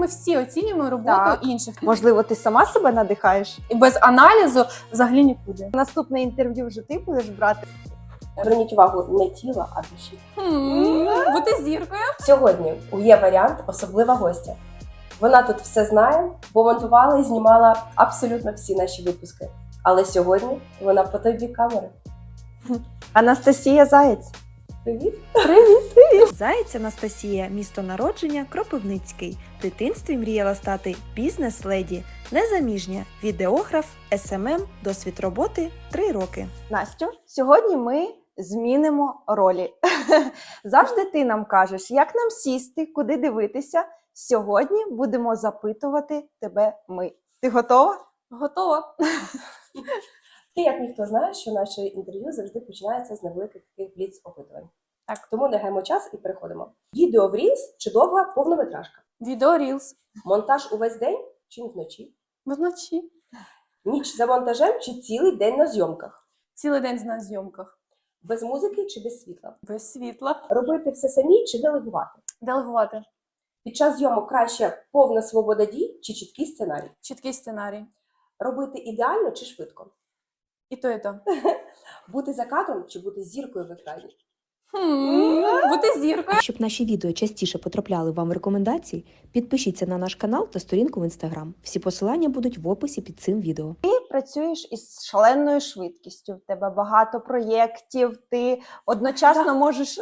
ми всі оцінюємо роботу Так. інших. Можливо, ти сама себе надихаєш? І без аналізу взагалі нікуди. Наступне інтерв'ю вже ти будеш брати. Зверніть увагу не тіла, а душі. Бути зіркою. Сьогодні у є варіант особлива гостя. Вона тут все знає, бо монтувала і знімала абсолютно всі наші випуски. Але сьогодні вона по той бік камери. Анастасія Заєць. Привіт! Заєць Анастасія, місто народження Кропивницький. В дитинстві мріяла стати бізнес-леді, незаміжня, відеограф, СММ, досвід роботи 3 роки. Настю, сьогодні ми змінимо ролі. Завжди ти нам кажеш, як нам сісти, куди дивитися. Сьогодні будемо запитувати тебе ми. Ти готова? Готова. Ти, як ніхто знає, що наше інтерв'ю завжди починається з невеликих таких бліц опитувань. Так. Тому не гаємо час і переходимо. Відео в Reels чи довга повнометражка? Відео Reels. Монтаж увесь день чи вночі? Вночі. Ніч за монтажем чи цілий день на зйомках? Цілий день на зйомках. Без музики чи без світла? Без світла. Робити все самі чи делегувати? Делегувати. Під час зйомок краще повна свобода дій чи чіткий сценарій? Чіткий сценарій. Робити ідеально чи швидко? І то, і то. Бути за кадром чи бути зіркою в екрані? Бути зіркою. Щоб наші відео частіше потрапляли вам в рекомендації, підпишіться на наш канал та сторінку в інстаграм. Всі посилання будуть в описі під цим відео. Ти працюєш із шаленою швидкістю. В тебе багато проєктів. Ти одночасно можеш.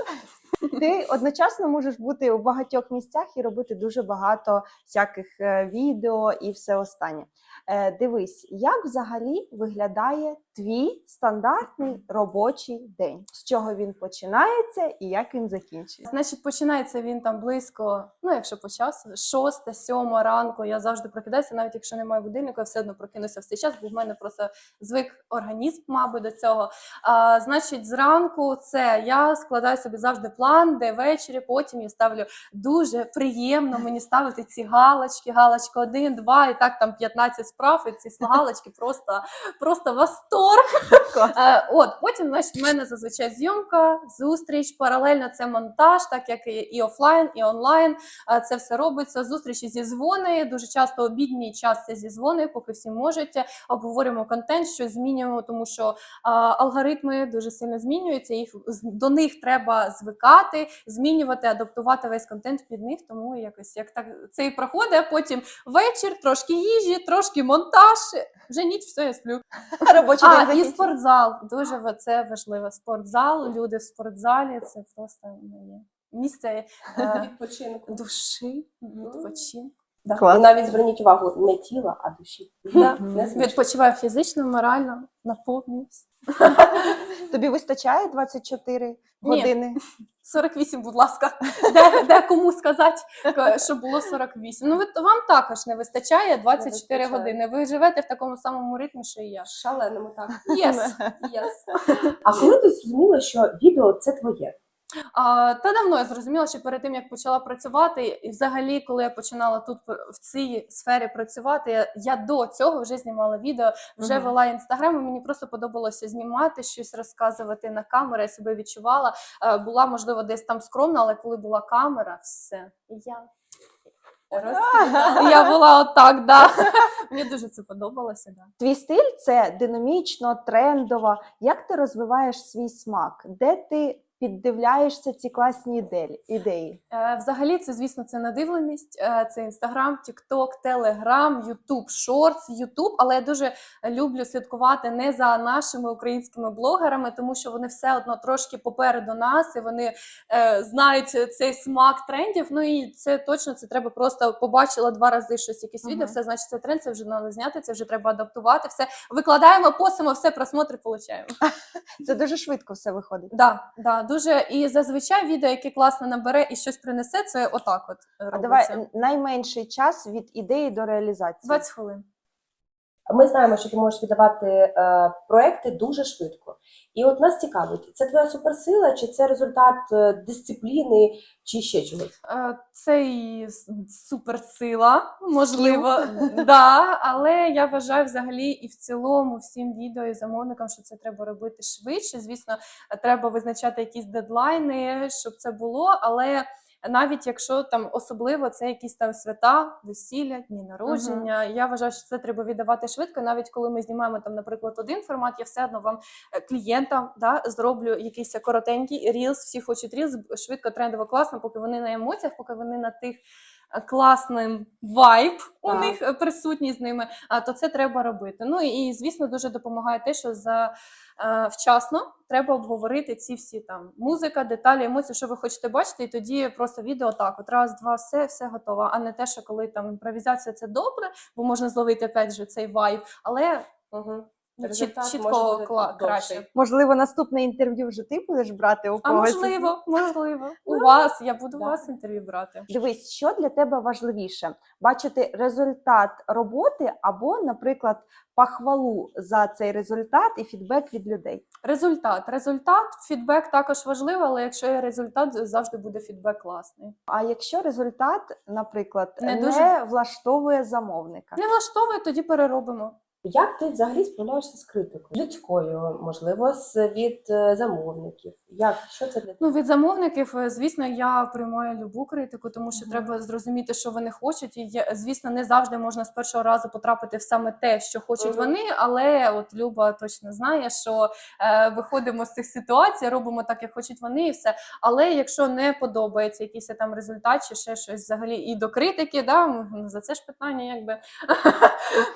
Ти одночасно можеш бути у багатьох місцях і робити дуже багато всяких е, відео і все останнє. Е, Дивись, як взагалі виглядає твій стандартний робочий день? З чого він починається і як він закінчується? Значить, починається він там близько, ну якщо по часу, шоста, сьома ранку. Я завжди прокидаюся, навіть якщо немає будильника, я все одно прокинуся в цей час, бо в мене просто звик організм, мабуть, до цього. А, значить, зранку це я складаю собі завжди план, де ввечері, потім я ставлю дуже приємно мені ставити ці галочки, галочка один, два, і так там 15 справ, і ці галочки просто, просто восторг. Е, От потім, значить, в мене зазвичай зйомка, зустріч. Паралельно це монтаж, так як і, офлайн, і онлайн. Е, Це все робиться. Зустрічі зі дзвони. Дуже часто обідній час це зі дзвони, поки всі можуть. Обговорюємо контент, що змінюємо, тому що а, алгоритми дуже сильно змінюються. Їх до них треба звикати, змінювати, адаптувати весь контент під них. Тому якось як так це і проходить. Потім вечір, трошки їжі, трошки монтаж. Вже ніч, все, я сплю. Робочий А, день і спортзал. Дуже це важливо. Спортзал, люди в спортзалі це просто моє місце е, Відпочинку. душі, відпочинку. Да. І навіть зверніть увагу не тіла, а душі. Да. Не смішно. Відпочиваю фізично, морально, наповнююсь. Тобі вистачає 24 Ні. години? 48, будь ласка, де, де кому сказати, що було 48. Ну, ви, вам також не вистачає 24 вистачає. години. Ви живете в такому самому ритмі, що і я. Шаленому так. Yes, yes. А коли ти зрозуміла, що відео це твоє? Та давно я зрозуміла, що перед тим як почала працювати, і взагалі, коли я починала тут в цій сфері працювати, я, я до цього вже знімала відео, вже Мгм. вела інстаграм. і Мені просто подобалося знімати щось, розказувати на камеру. Я себе відчувала. Е, була можливо десь там скромна, але коли була камера, все я. розквітала. Я була отак, да. Мені дуже це подобалося. Да. Твій стиль це динамічно, трендово. Як ти розвиваєш свій смак? Де ти піддивляєшся ці класні ідеї? Е, Взагалі, це, звісно, це надивленість. Е, Це Інстаграм, Тікток, Телеграм, Ютуб, Шортс, Ютуб. Але я дуже люблю слідкувати не за нашими українськими блогерами, тому що вони все одно трошки попереду нас, і вони е, знають цей смак трендів. Ну і це точно це треба просто побачила два рази щось, якесь відео. Все значить, це тренд, це вже треба зняти, це вже треба адаптувати. Все викладаємо, посимо, все просмотри получаємо. Це дуже швидко все виходить. Да, да, дуже і зазвичай відео, яке класно набере і щось принесе, це отак. От А давай найменший час від ідеї до реалізації. 20 хвилин. Ми знаємо, що ти можеш віддавати е, проекти дуже швидко. І от нас цікавить, це твоя суперсила, чи це результат е, дисципліни, чи ще чогось? Е, Це і суперсила, можливо, да, але я вважаю взагалі і в цілому всім відео і замовникам, що це треба робити швидше. Звісно, треба визначати якісь дедлайни, щоб це було, але навіть якщо там особливо це якісь там свята, весілля, дні народження. Я вважаю, що це треба віддавати швидко. Навіть коли ми знімаємо там, наприклад, один формат, я все одно вам е, клієнтам да, зроблю якийсь коротенький рілс. Всі хочуть рілс, швидко, трендово, класно, поки вони на емоціях, поки вони на тих. Класним вайб у Так. них е, присутній з ними, то це треба робити. Ну і звісно, дуже допомагає те, що за е, вчасно треба обговорити ці всі там музика, деталі, емоції, що ви хочете бачити, і тоді просто відео так: от раз, два, все, все готово. А не те, що коли там імпровізація це добре, бо можна зловити опять же цей вайб, але Угу. Чіт- Результат чітко може бути кла- довший. краще. Можливо, наступне інтерв'ю вже ти будеш брати у А когось. можливо, можливо, у вас я буду у Да. вас інтерв'ю брати. Дивись, що для тебе важливіше: бачити результат роботи або, наприклад, похвалу за цей результат і фідбек від людей. Результат, результат, фідбек також важливо, але якщо є результат, завжди буде фідбек класний. А якщо результат, наприклад, Не не, дуже- влаштовує замовника, Не влаштовує, тоді переробимо. Як ти взагалі справляєшся з критикою? Людською, можливо, з від е, замовників. Як що це для? Ну, від замовників, е, звісно, я приймаю любу критику, тому що Мгм. треба зрозуміти, що вони хочуть. І звісно, не завжди можна з першого разу потрапити в саме те, що хочуть Мгм. вони. Але от Люба точно знає, що е, виходимо з цих ситуацій, робимо так, як хочуть вони, і все. Але якщо не подобається якийсь там результат чи ще щось взагалі і до критики, да, за це ж питання, якби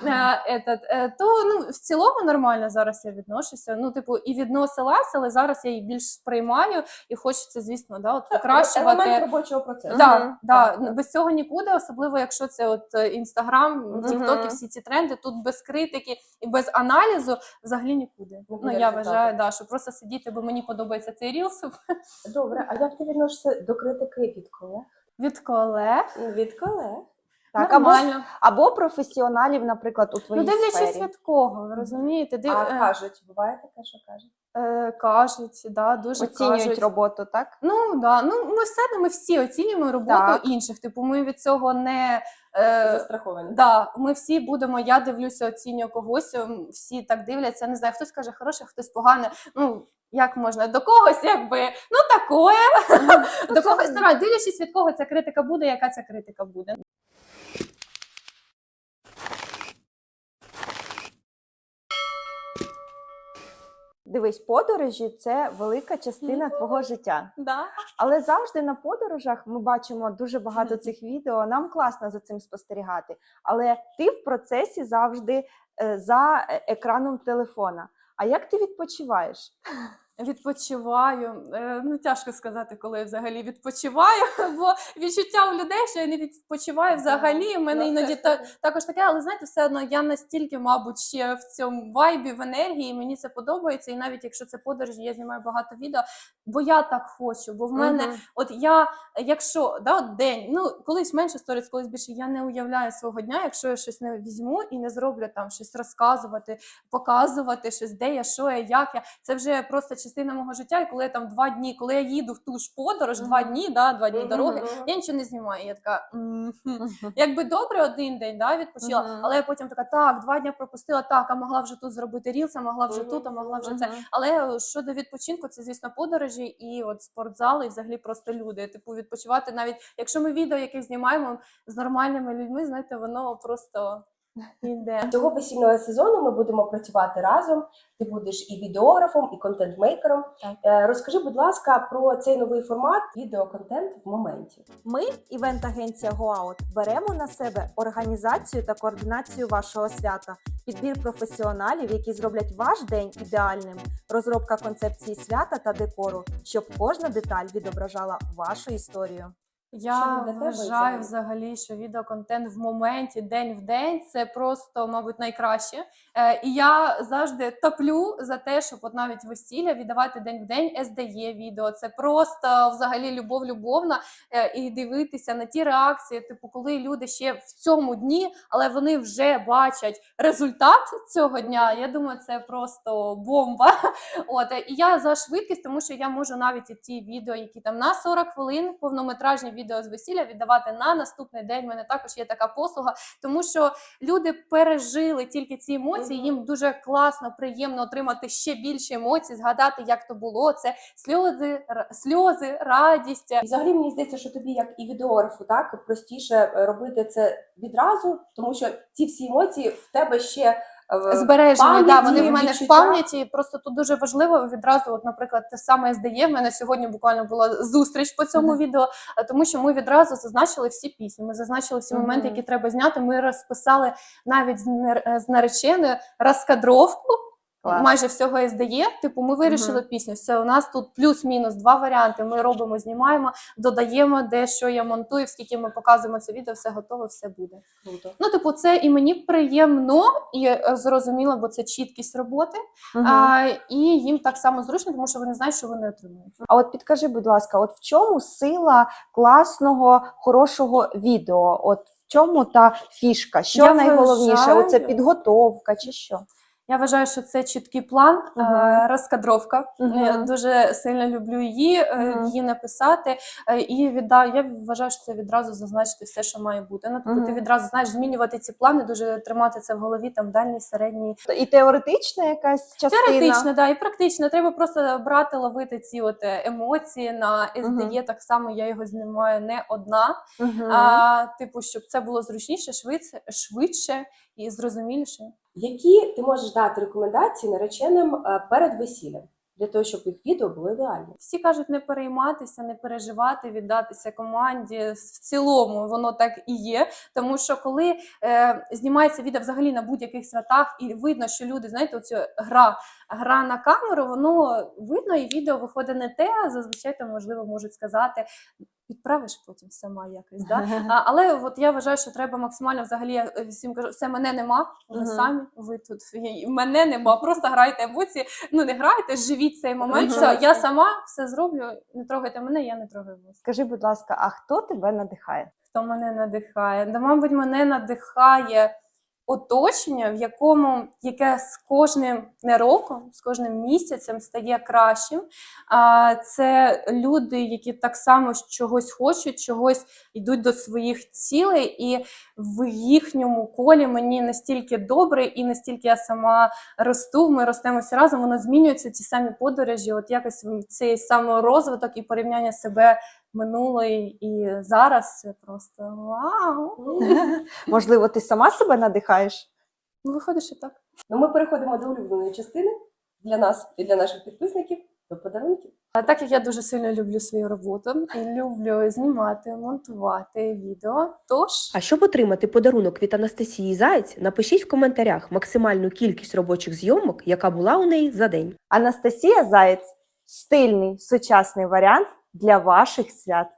е, то ну в цілому нормально зараз я відношуся. Ну, типу, і відносилась, але зараз я її більш сприймаю, і хочеться, звісно, да, от покращувати. елемент робочого процесу. Да, Мгм. да, Так, так. без цього нікуди, особливо якщо це от інстаграм, Мгм. тіктоки, всі ці тренди. Тут без критики і без аналізу взагалі нікуди. Ну я вважаю, да, що просто сидіти, бо мені подобається цей рілс Добре, а як ти відносишся до критики від колег? від колег. Від колег. Так або, Нормально. або професіоналів, наприклад, у Ну твоїй дивлячись сфері. від кого, ви розумієте? Див... А е, кажуть, буває таке, що кажуть? е, кажуть, да, дуже Оцінюють кажуть. роботу, так? Ну да, ну ми все одно ми всі оцінюємо роботу Так. інших. Типу, ми від цього не е, Застраховані. Да, ми всі будемо. Я дивлюся, оцінюю когось. м, Всі так дивляться. Не знаю, хтось каже хороше, хтось погане. Ну як можна до когось, якби ну такое. до когось нормально. Дивлячись від кого ця критика буде, яка ця критика буде. Дивись, подорожі це велика частина твого життя. Да. Але завжди на подорожах ми бачимо дуже багато цих відео. Нам класно за цим спостерігати. Але ти в процесі завжди е, за е, екраном телефона. А як ти відпочиваєш? Відпочиваю. Е, Ну тяжко сказати, коли я взагалі відпочиваю, бо відчуття у людей, що я не відпочиваю взагалі. У мене іноді також таке, але знаєте, все одно я настільки, мабуть, ще в цьому вайбі, в енергії, мені це подобається. І навіть якщо це подорожі, я знімаю багато відео, бо я так хочу. Бо в мене, Мгм. от я, якщо да, от день, ну колись менше сторіс, колись більше, я не уявляю свого дня, якщо я щось не візьму і не зроблю там щось розказувати, показувати щось, де я, що я, як я. Це вже просто частина мого життя. І коли я там два дні, коли я їду в ту ж подорож, два дні, да, два дні Мгм, дороги. Я нічого не знімаю. Я така якби добре один день да, відпочила, Мгм. але я потім така, так, два дні пропустила, так, а могла вже тут зробити рілс, а могла вже Мгм, тут, а могла вже це. Але щодо відпочинку, це звісно подорожі і от спортзал, і взагалі просто люди. Типу, відпочивати навіть якщо ми відео якесь знімаємо з нормальними людьми, знаєте, воно просто йде. Цього весільного сезону ми будемо працювати разом. Ти будеш і відеографом, і контент-мейкером. Е, Розкажи, будь ласка, про цей новий формат відеоконтент в моменті. Ми, івент-агенція GoOut, беремо на себе організацію та координацію вашого свята, підбір професіоналів, які зроблять ваш день ідеальним, розробка концепції свята та декору, щоб кожна деталь відображала вашу історію. Я вважаю взагалі? що відеоконтент в моменті, день в день це просто, мабуть, найкраще. Е, і я завжди топлю за те, щоб от навіть весілля віддавати день в день SDE відео. Це просто взагалі любов любовна. Е, і дивитися на ті реакції, типу, коли люди ще в цьому дні, але вони вже бачать результат цього дня. Я думаю, це просто бомба. От е, і я за швидкість, тому що я можу навіть і ті відео, які там на 40 хвилин, повнометражні відео відео з весілля віддавати на наступний день. У мене також є така послуга, тому що люди пережили тільки ці емоції. Мгм. Їм дуже класно, приємно отримати ще більше емоцій, згадати, як то було. Це сльози, сльози, радість. І взагалі мені здається, що тобі, як і відеографу, так простіше е, робити це відразу, тому що ці всі емоції в тебе ще е, Збережені, да, вони в мене в пам'яті. Просто тут дуже важливо відразу, от, наприклад, те саме СДЄ. В мене сьогодні буквально була зустріч по цьому Мгм. відео, тому що ми відразу зазначили всі пісні. Ми зазначили всі моменти, які треба зняти. Ми розписали навіть з нареченою розкадровку. Клас. Майже всього СДЄ. Типу, ми вирішили Мгм. пісню. Все, у нас тут плюс-мінус два варіанти. Ми робимо, знімаємо, додаємо, де що я монтую, скільки ми показуємо це відео, все готово, все буде. Круто. Ну, типу, це і мені приємно і е, зрозуміло, бо це чіткість роботи. Мгм. А, і їм так само зручно, тому що вони знають, що вони отримують. А от підкажи, будь ласка, от в чому сила класного, хорошого відео? От в чому та фішка? Що Я найголовніше? вважаю- Оце підготовка чи що? Я вважаю, що це чіткий план, е, розкадровка. Мгм. Я дуже сильно люблю її, Мгм. її написати. е, І відда... я вважаю, що це відразу зазначити все, що має бути. Ну, тобто ти відразу знаєш, змінювати ці плани, дуже тримати це в голові, там дальній, середній. І теоретична якась частина? Теоретично, да, і практично. Треба просто брати, ловити ці от е, емоції на СДЄ. Так само я його знімаю не одна. Мгм. А, типу, щоб це було зручніше, швидше, швидше і зрозуміліше. Які ти можеш дати рекомендації нареченим е, перед весіллям для того, щоб їх відео було ідеальні? Всі кажуть не перейматися, не переживати, віддатися команді. В цілому воно так і є. Тому що коли е, знімається відео взагалі на будь-яких святах, і видно, що люди, знаєте, оцю гра, гра на камеру, воно видно, і відео виходить не те, а зазвичай там, можливо, можуть сказати. Відправиш потім сама якось, да? А, але от я вважаю, що треба максимально взагалі я е, всім кажу, все мене нема, Мгм. самі ви тут мене нема. Просто грайте емоції. Ну не грайте, живіть цей момент. Все, я сама все зроблю. Не трогайте мене, я не трогаю вас. Скажи, будь ласка, а хто тебе надихає? Хто мене надихає? Да, мабуть, мене надихає оточення, в якому яке з кожним не роком, з кожним місяцем стає кращим. А це люди, які так само чогось хочуть, чогось йдуть до своїх цілей, і в їхньому колі мені настільки добре, і настільки я сама росту. Ми ростемо всі разом. Воно змінюється ті самі подорожі. От якось цей саморозвиток і порівняння себе минулої і зараз це просто вау. Можливо, ти сама себе надихаєш? Ну, виходить, що так. Ну, ми переходимо до улюбленої частини для нас і для наших підписників до подарунків. А так як я дуже сильно люблю свою роботу і люблю знімати, монтувати відео. Тож А щоб отримати подарунок від Анастасії Заєць, напишіть в коментарях максимальну кількість робочих зйомок, яка була у неї за день. Анастасія Заєць стильний сучасний варіант для ваших свят.